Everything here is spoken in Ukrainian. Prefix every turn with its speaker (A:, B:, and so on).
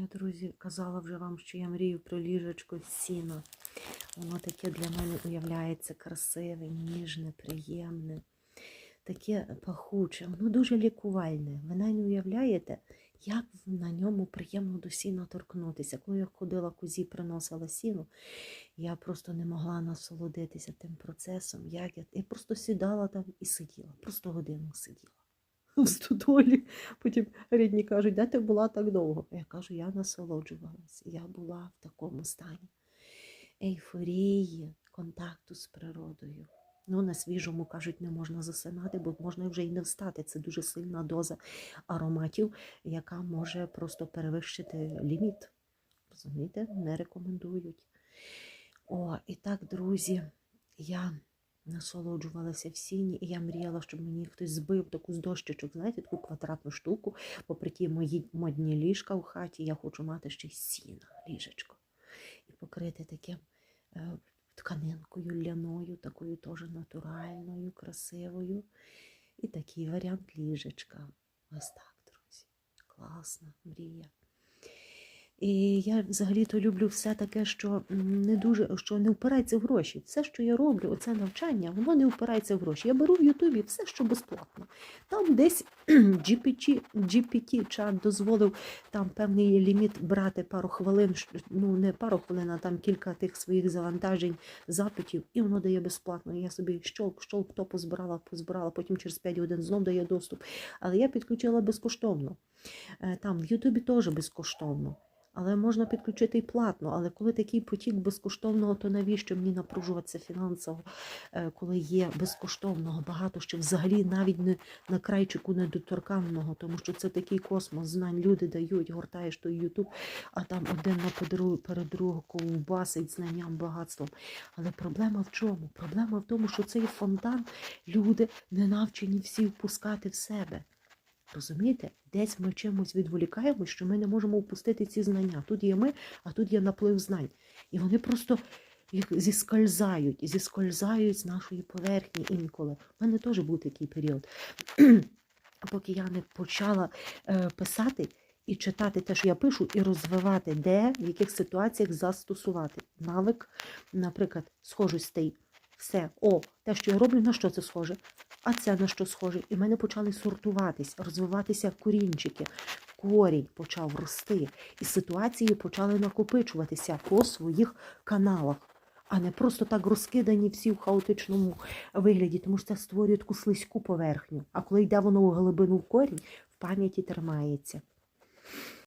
A: Я, друзі, казала вже вам, що я мрію про ліжечко з сіна. Воно таке для мене уявляється красиве, ніжне, приємне, таке пахуче, воно дуже лікувальне. Ви не уявляєте, як на ньому приємно до сіна торкнутися. Коли я ходила кузі, приносила сіну, я просто не могла насолодитися тим процесом. Як я, я просто сідала там і сиділа, просто годину сиділа. В стодолі. Потім рідні кажуть, де ти була так довго? Я кажу, я насолоджувалася. Я була в такому стані ейфорії, контакту з природою. Ну, на свіжому кажуть, не можна засинати, бо можна вже й не встати. Це дуже сильна доза ароматів, яка може просто перевищити ліміт. Розумієте, не рекомендують. О, і так, друзі, я насолоджувалася в сіні, і я мріяла, щоб мені хтось збив таку з дощечок, знаєте, таку квадратну штуку, попри ті мої модні ліжка в хаті, я хочу мати ще й сіна, ліжечко. І покрити таким е, тканинкою ляною, такою теж натуральною, красивою. І такий варіант ліжечка. Ось так, друзі. Класна мрія. І я взагалі-то люблю все таке, що не дуже що не впирається в гроші. Все, що я роблю, оце навчання, воно не впирається в гроші. Я беру в Ютубі все, що безплатно. Там десь GPT, чат дозволив там певний ліміт брати пару хвилин, ну не пару хвилин, а там кілька тих своїх завантажень, запитів, і воно дає безплатно. Я собі щолк, щолк, то позбирала, позбирала, потім через 5 годин знов дає доступ. Але я підключила безкоштовно. Е, Там в Ютубі теж безкоштовно. Але можна підключити і платно. Але коли такий потік безкоштовного, то навіщо мені напружуватися фінансово, е, коли є безкоштовного багато, що взагалі навіть не на крайчику недоторканного, тому що це такий космос знань. Люди дають, гортаєш той Ютуб, а там один на перед другом ковбасить знанням, багатством. Але проблема в чому? Проблема в тому, що цей фонтан люди не навчені всі впускати в себе. Розумієте? Десь ми чимось відволікаємось, що ми не можемо впустити ці знання. Тут є ми, а тут є наплив знань. І вони просто їх зіскользають, зіскользають з нашої поверхні інколи. У мене теж був такий період. Поки я не почала е, писати і читати те, що я пишу, і розвивати, де, в яких ситуаціях застосувати. Навик, наприклад, схожостей. Все, о, те, що я роблю, на що це схоже? А це на що схоже? І в мене почали сортуватись, розвиватися корінчики. Корінь почав рости, і ситуації почали накопичуватися по своїх каналах, а не просто так розкидані всі в хаотичному вигляді, тому що це створює таку слизьку поверхню. А коли йде воно у глибину в корінь, в пам'яті тримається.